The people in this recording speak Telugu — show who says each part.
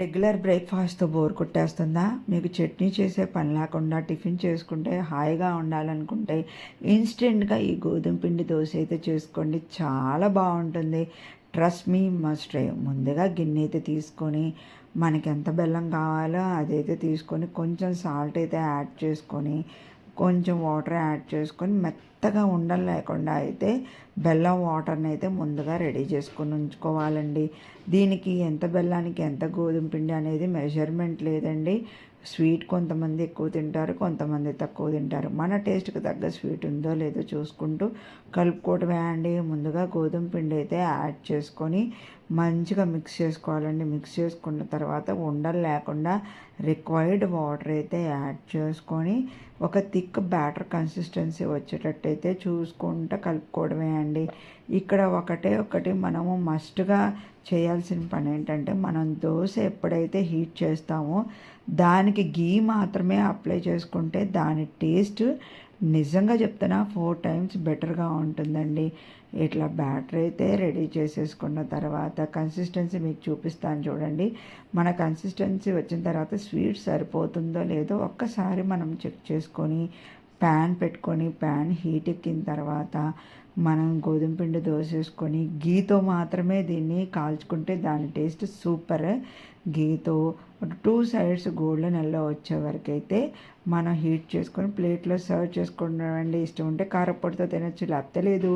Speaker 1: Regular బ్రేక్ఫాస్ట్తో bore కొట్టేస్తుందా? మీకు చట్నీ చేసే పని లేకుండా టిఫిన్ చేసుకుంటే హాయిగా ఉండాలనుకుంటే ఇన్స్టెంట్గా ఈ గోధుమ పిండి దోశ అయితే చేసుకోండి. చాలా బాగుంటుంది. ట్రస్ట్ మీ మస్ట్ ముందుగా గిన్నె అయితే తీసుకొని మనకి ఎంత బెల్లం కావాలో అదైతే తీసుకొని కొంచెం సాల్ట్ అయితే యాడ్ చేసుకొని కొంచెం వాటర్ యాడ్ చేసుకొని మెత్తగా ఉండలు లేకుండా అయితే బెల్లం వాటర్ని అయితే ముందుగా రెడీ చేసుకొని ఉంచుకోవాలండి. దీనికి ఎంత బెల్లానికి ఎంత గోధుమ పిండి అనేది మెజర్మెంట్ లేదండి. స్వీట్ కొంతమంది ఎక్కువ తింటారు కొంతమంది తక్కువ తింటారు. మన టేస్ట్కి తగ్గ స్వీట్ ఉందో లేదో చూసుకుంటూ కలుపుకోవటమే అండి. ముందుగా గోధుమ పిండి అయితే యాడ్ చేసుకొని మంచిగా మిక్స్ చేసుకోవాలండి. మిక్స్ చేసుకున్న తర్వాత ఉండలు లేకుండా రిక్వైర్డ్ వాటర్ అయితే యాడ్ చేసుకొని ఒక థిక్ బ్యాటర్ కన్సిస్టెన్సీ వచ్చేటట్టయితే చూసుకుంటూ కలుపుకోవడమే అండి. ఇక్కడ ఒకటే ఒకటి మనము మస్ట్గా చేయాల్సిన పని ఏంటంటే మనం దోశ ఎప్పుడైతే హీట్ చేస్తామో దానికి గీ మాత్రమే అప్లై చేసుకుంటే దాని టేస్ట్ నిజంగా చెప్తున్నా ఫోర్ టైమ్స్ బెటర్గా ఉంటుందండి. ఇట్లా బ్యాటర్ అయితే రెడీ చేసేసుకున్న తర్వాత కన్సిస్టెన్సీ మీకు చూపిస్తాను చూడండి. మన కన్సిస్టెన్సీ వచ్చిన తర్వాత స్వీట్ సరిపోతుందో లేదో ఒక్కసారి మనం చెక్ చేసుకొని ప్యాన్ పెట్టుకొని ప్యాన్ హీట్ ఎక్కిన తర్వాత మనం గోధుమ పిండి దోసేసుకొని గీతో మాత్రమే దీన్ని కాల్చుకుంటే దాని టేస్ట్ సూపర్. గీతో టూ సైడ్స్ గోల్డెన్ ఎల్లో వచ్చే వరకు అయితే మనం హీట్ చేసుకొని ప్లేట్లో సర్వ్ చేసుకుంటామండి. ఇష్టం ఉంటే కారపొడితో తినచ్చు లేకపోతే లేదు.